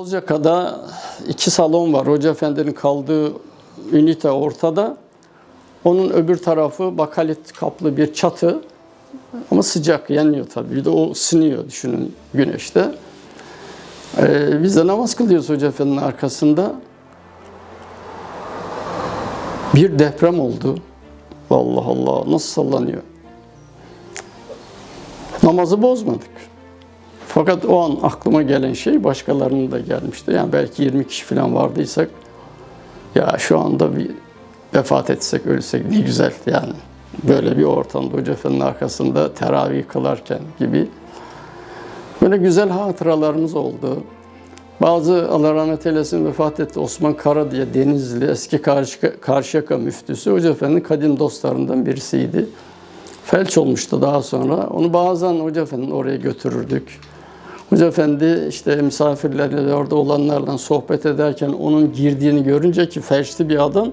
Bozcaka'da iki salon var. Hoca Efendi'nin kaldığı ünite ortada. Onun öbür tarafı bakalit kaplı bir çatı. Ama sıcak, yanıyor tabii. Bir de o ısınıyor düşünün güneşte. Ee, biz de namaz kılıyoruz Hoca Efendi'nin arkasında. Bir deprem oldu. Allah Allah nasıl sallanıyor. Namazı bozmadık. Fakat o an aklıma gelen şey başkalarının da gelmişti. Yani belki 20 kişi falan vardıysak ya şu anda bir vefat etsek, ölsek ne güzel yani. Böyle bir ortamda Hoca Efendi'nin arkasında teravih kılarken gibi. Böyle güzel hatıralarımız oldu. Bazı Allah rahmet eylesin vefat etti Osman Kara diye Denizli eski Karşı, Karşıyaka müftüsü Hoca Efendi'nin kadim dostlarından birisiydi. Felç olmuştu daha sonra. Onu bazen Hoca Efendi'nin oraya götürürdük. Hoca Efendi işte misafirlerle orada olanlarla sohbet ederken onun girdiğini görünce ki felçli bir adam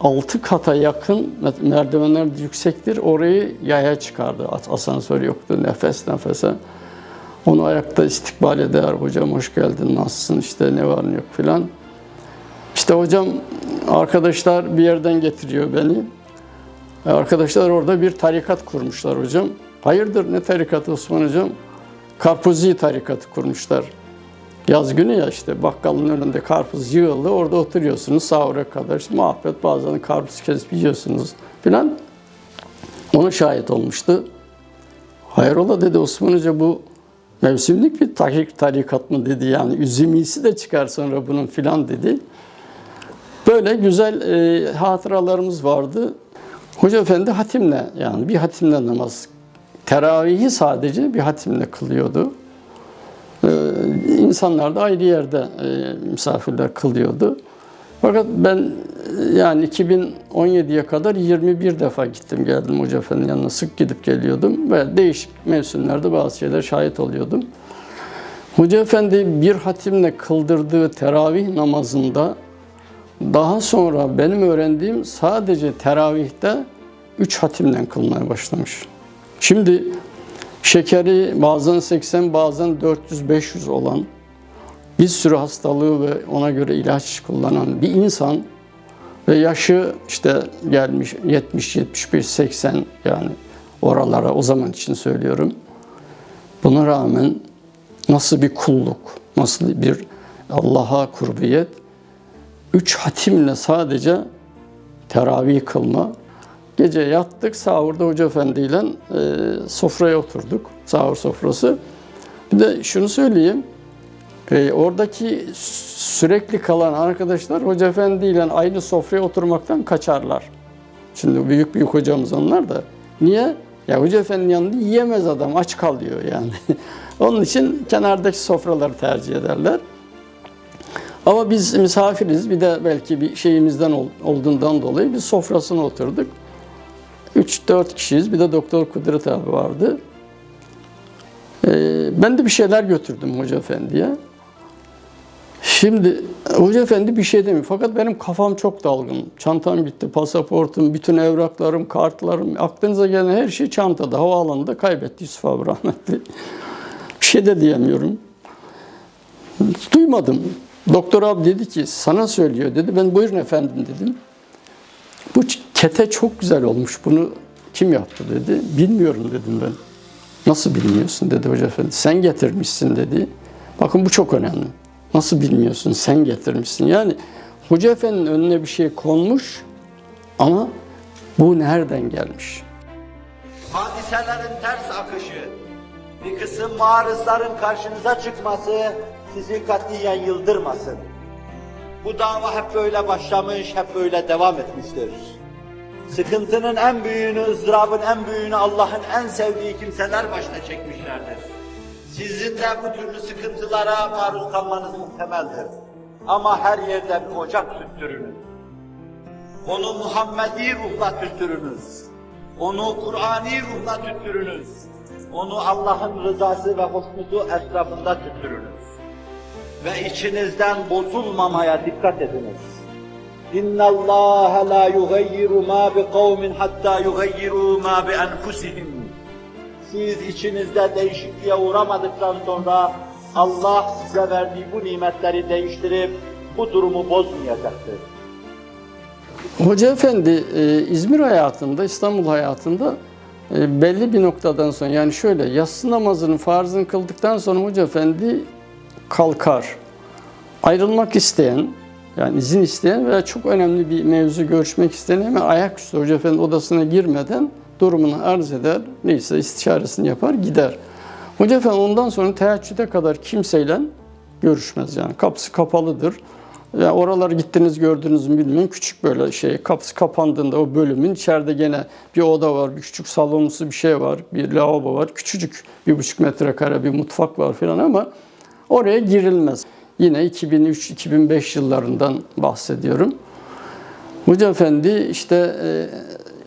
altı kata yakın merdivenler yüksektir orayı yaya çıkardı. Asansör yoktu nefes nefese. Onu ayakta istikbal eder. Hocam hoş geldin, nasılsın, işte ne var ne yok filan. İşte hocam arkadaşlar bir yerden getiriyor beni. Arkadaşlar orada bir tarikat kurmuşlar hocam. Hayırdır ne tarikatı Osman hocam? Karpuzi tarikatı kurmuşlar. Yaz günü ya işte bakkalın önünde karpuz yığılı orada oturuyorsunuz sahura kadar işte muhabbet bazen karpuz kesip yiyorsunuz filan. Ona şahit olmuştu. Hayrola dedi Osman Hoca bu mevsimlik bir tarik, tarikat mı dedi yani üzüm iyisi de çıkar sonra bunun filan dedi. Böyle güzel e, hatıralarımız vardı. Hoca Efendi hatimle yani bir hatimle namaz teravihi sadece bir hatimle kılıyordu. Ee, insanlar da ayrı yerde e, misafirler kılıyordu. Fakat ben e, yani 2017'ye kadar 21 defa gittim geldim Hoca Efendi'nin yanına sık gidip geliyordum ve değişik mevsimlerde bazı şeyler şahit oluyordum. Hoca Efendi bir hatimle kıldırdığı teravih namazında daha sonra benim öğrendiğim sadece teravihte 3 hatimle kılmaya başlamış. Şimdi şekeri bazen 80 bazen 400-500 olan bir sürü hastalığı ve ona göre ilaç kullanan bir insan ve yaşı işte gelmiş 70, 75, 80 yani oralara o zaman için söylüyorum. Buna rağmen nasıl bir kulluk, nasıl bir Allah'a kurbiyet, üç hatimle sadece teravih kılma. Gece yattık, sahurda Hoca Efendi ile e, sofraya oturduk, sahur sofrası. Bir de şunu söyleyeyim, e, oradaki sürekli kalan arkadaşlar Hoca Efendi ile aynı sofraya oturmaktan kaçarlar. Şimdi büyük büyük hocamız onlar da. Niye? Ya Hoca Efendi'nin yanında yiyemez adam, aç kalıyor yani. Onun için kenardaki sofraları tercih ederler. Ama biz misafiriz. Bir de belki bir şeyimizden ol- olduğundan dolayı biz sofrasına oturduk. 3-4 kişiyiz. Bir de Doktor Kudret abi vardı. Ee, ben de bir şeyler götürdüm Hoca Efendi'ye. Şimdi Hoca Efendi bir şey demiyor. Fakat benim kafam çok dalgın. Çantam gitti, pasaportum, bütün evraklarım, kartlarım, aklınıza gelen her şey çantada, havaalanında kaybetti Yusuf abi rahmetli. Bir şey de diyemiyorum. Duymadım. Doktor abi dedi ki sana söylüyor dedi. Ben buyurun efendim dedim. Bu kete çok güzel olmuş. Bunu kim yaptı dedi. Bilmiyorum dedim ben. Nasıl bilmiyorsun dedi hoca efendi. Sen getirmişsin dedi. Bakın bu çok önemli. Nasıl bilmiyorsun? Sen getirmişsin. Yani hoca efendinin önüne bir şey konmuş ama bu nereden gelmiş? Hadiselerin ters akışı, bir kısım marızların karşınıza çıkması sizi katiyen yıldırmasın. Bu dava hep böyle başlamış, hep böyle devam etmiştir. Sıkıntının en büyüğünü, ızdırabın en büyüğünü Allah'ın en sevdiği kimseler başta çekmişlerdir. Sizin de bu türlü sıkıntılara maruz kalmanız muhtemeldir. Ama her yerde bir ocak tüttürünüz. Onu Muhammedi ruhla tüttürünüz. Onu Kur'ani ruhla tüttürünüz. Onu Allah'ın rızası ve hoşnutu etrafında tüttürünüz. Ve içinizden bozulmamaya dikkat ediniz. La yugayyiru ma bi kavmin hatta yugayyiru ma bi enfusihim. Siz içinizde değişikliğe uğramadıktan sonra Allah size verdiği bu nimetleri değiştirip bu durumu bozmayacaktır. Hoca Efendi e, İzmir hayatında, İstanbul hayatında e, belli bir noktadan sonra yani şöyle yatsı namazının farzını kıldıktan sonra Hoca Efendi kalkar. Ayrılmak isteyen, yani izin isteyen veya çok önemli bir mevzu görüşmek isteyen hemen ayaküstü Hoca Efendi odasına girmeden durumunu arz eder, neyse istişaresini yapar, gider. Hoca Efendi ondan sonra teheccüde kadar kimseyle görüşmez yani. Kapısı kapalıdır. Ya oralar gittiniz gördünüz mü bilmiyorum. Küçük böyle şey kapısı kapandığında o bölümün içeride gene bir oda var, bir küçük salonumsu bir şey var, bir lavabo var. Küçücük bir buçuk metrekare bir mutfak var filan ama oraya girilmez. Yine 2003-2005 yıllarından bahsediyorum. Hoca Efendi işte e,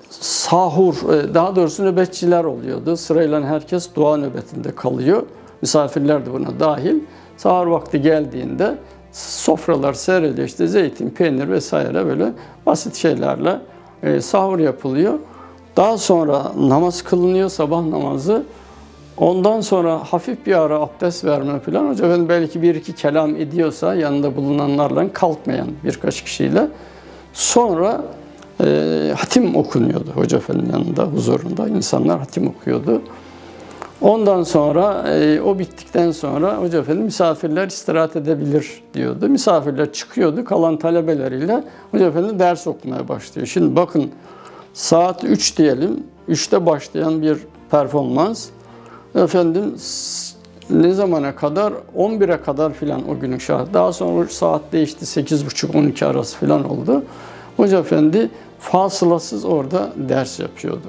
sahur, e, daha doğrusu nöbetçiler oluyordu. Sırayla herkes dua nöbetinde kalıyor. Misafirler de buna dahil. Sahur vakti geldiğinde sofralar seriliyor. işte zeytin, peynir vesaire böyle basit şeylerle e, sahur yapılıyor. Daha sonra namaz kılınıyor, sabah namazı. Ondan sonra hafif bir ara abdest verme falan. Hoca Efendi belki bir iki kelam ediyorsa yanında bulunanlarla kalkmayan birkaç kişiyle. Sonra e, hatim okunuyordu Hoca Efendi'nin yanında, huzurunda. insanlar hatim okuyordu. Ondan sonra e, o bittikten sonra Hoca Efendi misafirler istirahat edebilir diyordu. Misafirler çıkıyordu. Kalan talebeleriyle Hoca Efendi ders okumaya başlıyor. Şimdi bakın saat 3 diyelim. 3'te başlayan bir performans. Efendim ne zamana kadar? 11'e kadar filan o günün şartı. Daha sonra saat değişti. 8.30-12 arası filan oldu. Hoca Efendi fasılasız orada ders yapıyordu.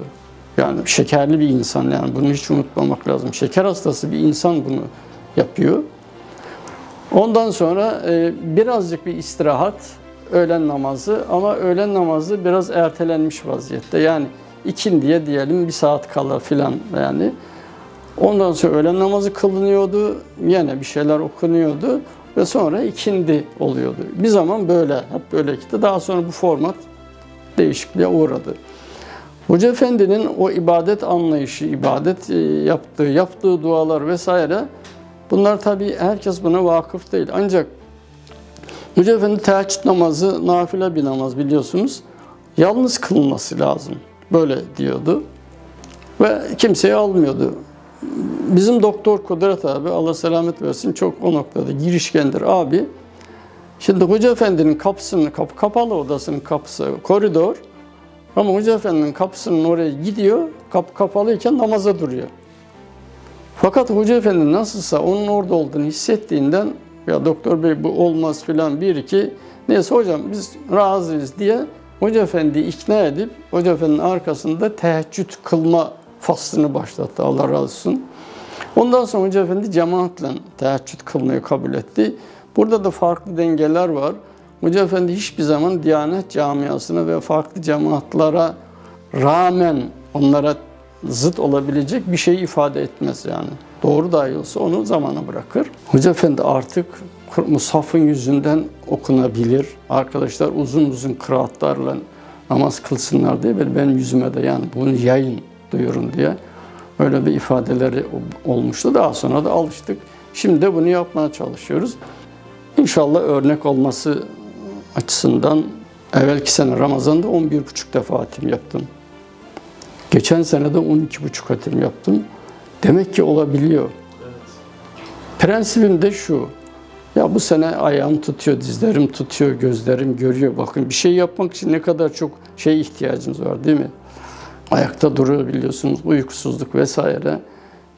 Yani şekerli bir insan yani bunu hiç unutmamak lazım. Şeker hastası bir insan bunu yapıyor. Ondan sonra e, birazcık bir istirahat, öğlen namazı ama öğlen namazı biraz ertelenmiş vaziyette. Yani ikindiye diyelim bir saat kala filan yani. Ondan sonra öğlen namazı kılınıyordu, yine bir şeyler okunuyordu ve sonra ikindi oluyordu. Bir zaman böyle, hep böyle gitti. Daha sonra bu format değişikliğe uğradı. Hoca Efendi'nin o ibadet anlayışı, ibadet e, yaptığı, yaptığı dualar vesaire bunlar tabii herkes buna vakıf değil. Ancak Hoca Efendi teheccüd namazı nafile bir namaz biliyorsunuz. Yalnız kılınması lazım. Böyle diyordu. Ve kimseyi almıyordu. Bizim doktor Kudret abi Allah selamet versin çok o noktada girişkendir abi. Şimdi Hoca Efendi'nin kapısının kapı kapalı odasının kapısı koridor. Ama Hoca Efendi'nin kapısının oraya gidiyor, kapı kapalıyken namaza duruyor. Fakat Hoca Efendi nasılsa onun orada olduğunu hissettiğinden ya doktor bey bu olmaz filan bir iki neyse hocam biz razıyız diye Hoca Efendi'yi ikna edip Hoca Efendi'nin arkasında teheccüd kılma faslını başlattı Allah razı olsun. Ondan sonra Hoca Efendi cemaatle teheccüd kılmayı kabul etti. Burada da farklı dengeler var. Hoca Efendi hiçbir zaman Diyanet camiasına ve farklı cemaatlara rağmen onlara zıt olabilecek bir şey ifade etmez yani. Doğru dahi olsa onu zamana bırakır. Hoca Efendi artık Musaf'ın yüzünden okunabilir. Arkadaşlar uzun uzun kıraatlarla namaz kılsınlar diye benim yüzüme de yani bunu yayın duyurun diye öyle bir ifadeleri olmuştu. Daha sonra da alıştık. Şimdi de bunu yapmaya çalışıyoruz. İnşallah örnek olması açısından evvelki sene Ramazan'da 11,5 defa hatim yaptım. Geçen sene de 12,5 hatim yaptım. Demek ki olabiliyor. Prensibim de şu. Ya bu sene ayağım tutuyor, dizlerim tutuyor, gözlerim görüyor. Bakın bir şey yapmak için ne kadar çok şey ihtiyacımız var değil mi? Ayakta duruyor biliyorsunuz, uykusuzluk vesaire.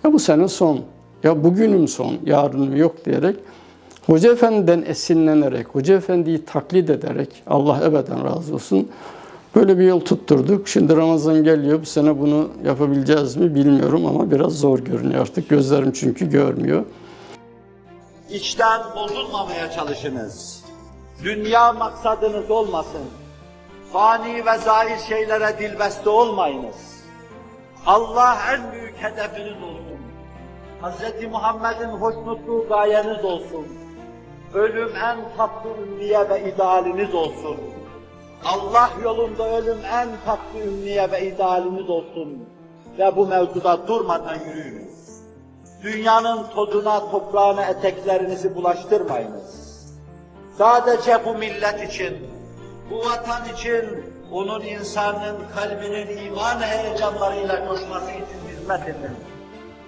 Ya bu sene son, ya bugünüm son, yarınım yok diyerek Hoca Efendi'den esinlenerek, Hoca Efendi'yi taklit ederek, Allah ebeden razı olsun, böyle bir yol tutturduk. Şimdi Ramazan geliyor, bu sene bunu yapabileceğiz mi bilmiyorum ama biraz zor görünüyor artık. Gözlerim çünkü görmüyor. İçten bozulmamaya çalışınız. Dünya maksadınız olmasın. Fani ve zahir şeylere dilbeste olmayınız. Allah en büyük hedefiniz olsun. Hz. Muhammed'in hoşnutluğu gayeniz olsun. Ölüm en tatlı ümniye ve idealiniz olsun. Allah yolunda ölüm en tatlı ümniye ve idealiniz olsun. Ve bu mevzuda durmadan yürüyünüz. Dünyanın tozuna, toprağına eteklerinizi bulaştırmayınız. Sadece bu millet için, bu vatan için, onun insanın kalbinin iman heyecanlarıyla coşması için hizmet edin.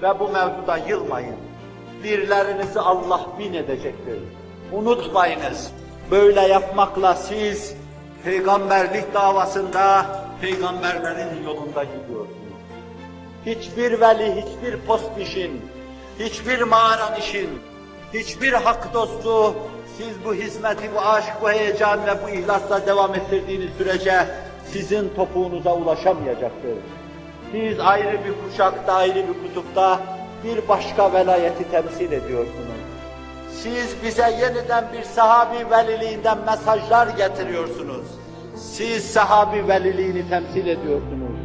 Ve bu mevzuda yılmayın. Birlerinizi Allah bin edecektir. Unutmayınız. Böyle yapmakla siz peygamberlik davasında peygamberlerin yolunda gidiyorsunuz. Hiçbir veli, hiçbir post işin, hiçbir mağaran işin, hiçbir hak dostu siz bu hizmeti, bu aşk, bu heyecan ve bu ihlasla devam ettirdiğiniz sürece sizin topuğunuza ulaşamayacaktır. Siz ayrı bir kuşakta, ayrı bir kutupta bir başka velayeti temsil ediyorsunuz. Siz bize yeniden bir sahabi veliliğinden mesajlar getiriyorsunuz. Siz sahabi veliliğini temsil ediyorsunuz.